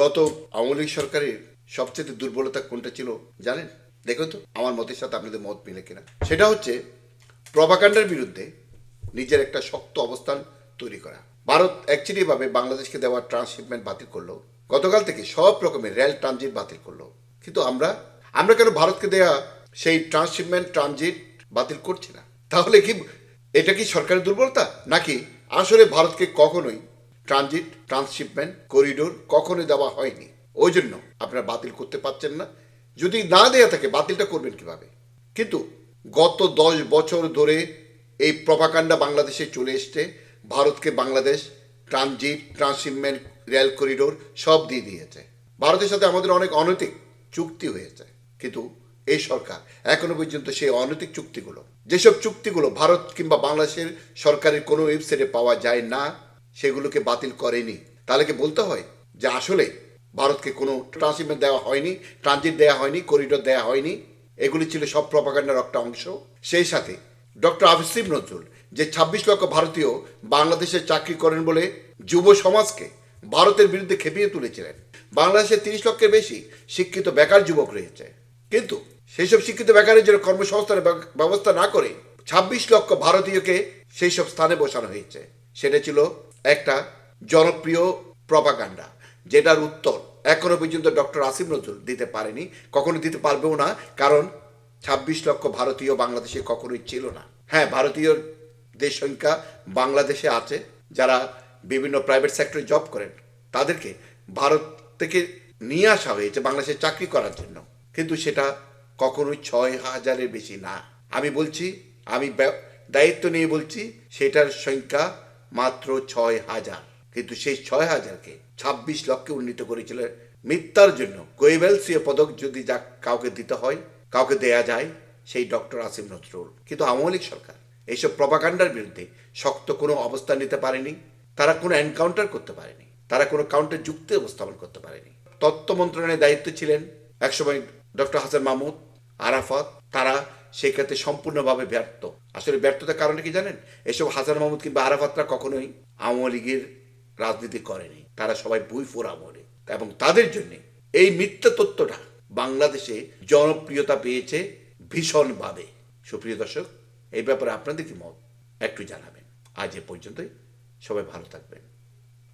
গত আওয়ামী লীগ সরকারের সবচেয়ে দুর্বলতা কোনটা ছিল জানেন? দেখুন তো, আমার মতের সাথে আপনাদের মত মিলে কিনা। সেটা হচ্ছে, প্রভাকাণ্ডের বিরুদ্ধে নিজের একটা শক্ত অবস্থান তৈরি করা। ভারত অ্যাকচুয়ালি ভাবে বাংলাদেশকে দেওয়া ট্রান্সশিপমেন্ট বাতিল করল। গতকাল থেকে সব রকমের রেল ট্রানজিট বাতিল করল। কিন্তু আমরা আমরা কেন ভারতকে দেয়া সেই ট্রান্সশিপমেন্ট ট্রানজিট বাতিল করছি না? তাহলে কি, এটা কি সরকারের দুর্বলতা? নাকি আসলে ভারতকে কখনোই ট্রানজিট, ট্রান্সশিপমেন্ট, করিডোর কখনোই দেওয়া হয়নি। ওই জন্য আপনারা বাতিল করতে পারছেন না। যদি না দেয়া থাকে, বাতিলটা করবেন কীভাবে? কিন্তু গত দশ বছর ধরে এই প্রভাকাণ্ডা বাংলাদেশে চলে এসছে। ভারতকে Bangladesh transit, transshipment, rail corridor সব দিয়ে দিয়েছে। ভারতের সাথে আমাদের অনেক অনৈতিক চুক্তি হয়েছে। কিন্তু এই সরকার এখনও পর্যন্ত সেই অনৈতিক চুক্তিগুলো, যেসব চুক্তিগুলো ভারত কিংবা বাংলাদেশের সরকারের কোনো ওয়েবসাইটে পাওয়া যায় না সেগুলোকে বাতিল করেনি। তাহলে কি বলতে হয় যে আসলে ভারতকে কোনো ট্রান্সশিপমেন্ট দেওয়া হয়নি ট্রানজিট দেওয়া হয়নি করিডোর দেওয়া হয়নি? এগুলি ছিল সব প্রপাগান্ডার একটা অংশ। সেই সাথে ডক্টর আফিসিব নজরুল যে ছাব্বিশ লক্ষ ভারতীয় বাংলাদেশে চাকরি করেন বলে যুব সমাজকে ভারতের বিরুদ্ধে খেপিয়ে তুলেছিলেন, বাংলাদেশে তিরিশ লক্ষের বেশি শিক্ষিত বেকার যুবক রয়েছে। কিন্তু সেই সব শিক্ষিত বেকারের জন্য কর্মসংস্থানের ব্যবস্থা না করে ছাব্বিশ লক্ষ ভারতীয়কে সেই সব স্থানে বসানো হয়েছে। সেটা ছিল একটা জনপ্রিয় প্রপাগান্ডা যেটার উত্তর এখনও পর্যন্ত ডক্টর আসিম নজরুল দিতে পারেনি, কখনো দিতে পারবেও না, কারণ ছাব্বিশ লক্ষ ভারতীয় বাংলাদেশে কখনোই ছিল না। হ্যাঁ ভারতীয়দের সংখ্যা বাংলাদেশে আছে, যারা বিভিন্ন প্রাইভেট সেক্টরে জব করেন, তাদেরকে ভারত থেকে নিয়ে আসা হয়েছে বাংলাদেশে চাকরি করার জন্য। কিন্তু সেটা কখনোই ছয় হাজারের বেশি না। আমি বলছি, আমি দায়িত্ব নিয়ে বলছি, সেটার সংখ্যা মাত্র ছয় হাজার। কিন্তু সেই ছয় হাজারকে ছাব্বিশ লক্ষে উন্নীত করেছিল মিথ্যার জন্য। গোয়েবেলসীয় পদক যদি যা কাউকে দিতে হয়, কাউকে দেয়া যায়, সেই ডক্টর আসিম নজরুল। কিন্তু আওয়ামী লীগ সরকার এইসব প্রপাকাণ্ডার বিরুদ্ধে শক্ত কোনো অবস্থান নিতে পারেনি। তারা কোনো এনকাউন্টার করতে পারেনি। তারা কোনো কাউন্টার যুক্তি উপস্থাপন করতে পারেনি। তত্ত্ব মন্ত্রণালয়ের দায়িত্ব ছিলেন একসময় ডক্টর হাসান মাহমুদ, আরাফাত, তারা সেই ক্ষেত্রে সম্পূর্ণভাবে ব্যর্থ। আসলে ব্যর্থতার কারণে কি জানেন? এসব হাসান মাহমুদ কিংবা আরাফাতরা কখনোই আওয়ামী লীগের রাজনীতি করেনি। তারা সবাই বই ফোর আমলে এবং তাদের জন্য এই মিথ্যা তত্ত্বটা বাংলাদেশে জনপ্রিয়তা পেয়েছে ভীষণভাবে। সুপ্রিয় দর্শক, এই ব্যাপারে আপনাদের কি মত? একটু জানাবেন। আজ এ পর্যন্তই। সবাই ভালো থাকবেন।